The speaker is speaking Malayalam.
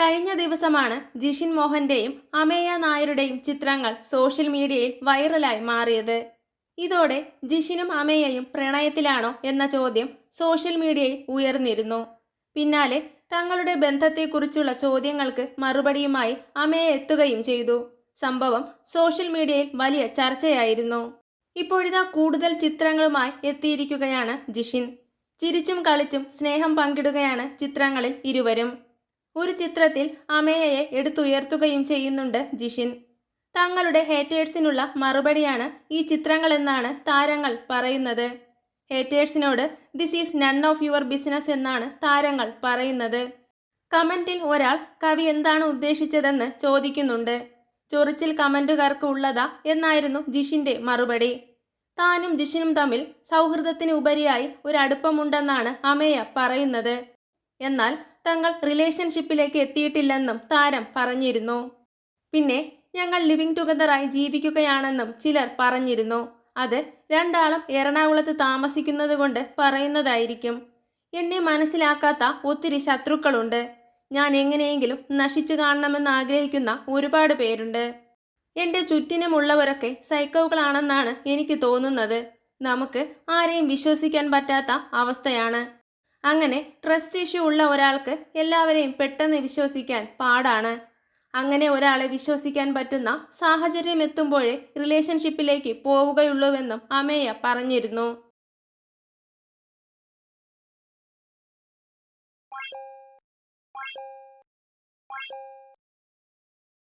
കഴിഞ്ഞ ദിവസമാണ് ജിഷിൻ മോഹന്റെയും അമേയ നായരുടെയും ചിത്രങ്ങൾ സോഷ്യൽ മീഡിയയിൽ വൈറലായി മാറിയത്. ഇതോടെ ജിഷിനും അമേയയും പ്രണയത്തിലാണോ എന്ന ചോദ്യം സോഷ്യൽ മീഡിയയിൽ ഉയർന്നിരുന്നു. പിന്നാലെ തങ്ങളുടെ ബന്ധത്തെക്കുറിച്ചുള്ള ചോദ്യങ്ങൾക്ക് മറുപടിയുമായി അമേയ എത്തുകയും ചെയ്തു. സംഭവം സോഷ്യൽ മീഡിയയിൽ വലിയ ചർച്ചയായിരുന്നു. ഇപ്പോഴിതാ കൂടുതൽ ചിത്രങ്ങളുമായി എത്തിയിരിക്കുകയാണ് ജിഷിൻ. ചിരിച്ചും കളിച്ചും സ്നേഹം പങ്കിടുകയാണ് ചിത്രങ്ങളിൽ ഇരുവരും. ഒരു ചിത്രത്തിൽ അമേയയെ എടുത്തുയർത്തുകയും ചെയ്യുന്നുണ്ട് ജിഷിൻ. തങ്ങളുടെ ഹേറ്റേഴ്സിനുള്ള മറുപടിയാണ് ഈ ചിത്രങ്ങളെന്നാണ് താരങ്ങൾ പറയുന്നത്. ഹേറ്റേഴ്സിനോട് this is none of your business എന്നാണ് താരങ്ങൾ പറയുന്നത്. കമന്റിൽ ഒരാൾ കവി എന്താണ് ഉദ്ദേശിച്ചതെന്ന് ചോദിക്കുന്നുണ്ട്. ചൊറിച്ചിൽ കമന്റുകാർക്ക് ഉള്ളതാ എന്നായിരുന്നു ജിഷിന്റെ മറുപടി. താനും ജിഷിനും തമ്മിൽ സൗഹൃദത്തിന് ഉപരിയായി ഒരു അമേയ പറയുന്നത്. എന്നാൽ തങ്ങൾ റിലേഷൻഷിപ്പിലേക്ക് എത്തിയിട്ടില്ലെന്നും താരം പറഞ്ഞിരുന്നു. പിന്നെ ഞങ്ങൾ ലിവിങ് ടുഗദറായി ജീവിക്കുകയാണെന്നും ചിലർ പറഞ്ഞിരുന്നു. അത് രണ്ടാളും എറണാകുളത്ത് താമസിക്കുന്നത് കൊണ്ട് പറയുന്നതായിരിക്കും. എന്നെ മനസ്സിലാക്കാത്ത ഒത്തിരി ശത്രുക്കളുണ്ട്. ഞാൻ എങ്ങനെയെങ്കിലും നശിച്ചു കാണണമെന്ന് ആഗ്രഹിക്കുന്ന ഒരുപാട് പേരുണ്ട്. എന്റെ ചുറ്റിനുമുള്ളവരൊക്കെ സൈക്കോകളാണെന്നാണ് എനിക്ക് തോന്നുന്നത്. നമുക്ക് ആരെയും വിശ്വസിക്കാൻ പറ്റാത്ത അവസ്ഥയാണ്. അങ്ങനെ ട്രസ്റ്റ് ഇഷ്യൂ ഉള്ള ഒരാൾക്ക് എല്ലാവരെയും പെട്ടെന്ന് വിശ്വസിക്കാൻ പാടാണ്. അങ്ങനെ ഒരാളെ വിശ്വസിക്കാൻ പറ്റുന്ന സാഹചര്യം എത്തുമ്പോഴേ റിലേഷൻഷിപ്പിലേക്ക് പോവുകയുള്ളൂവെന്നും അമേയ പറഞ്ഞിരുന്നു.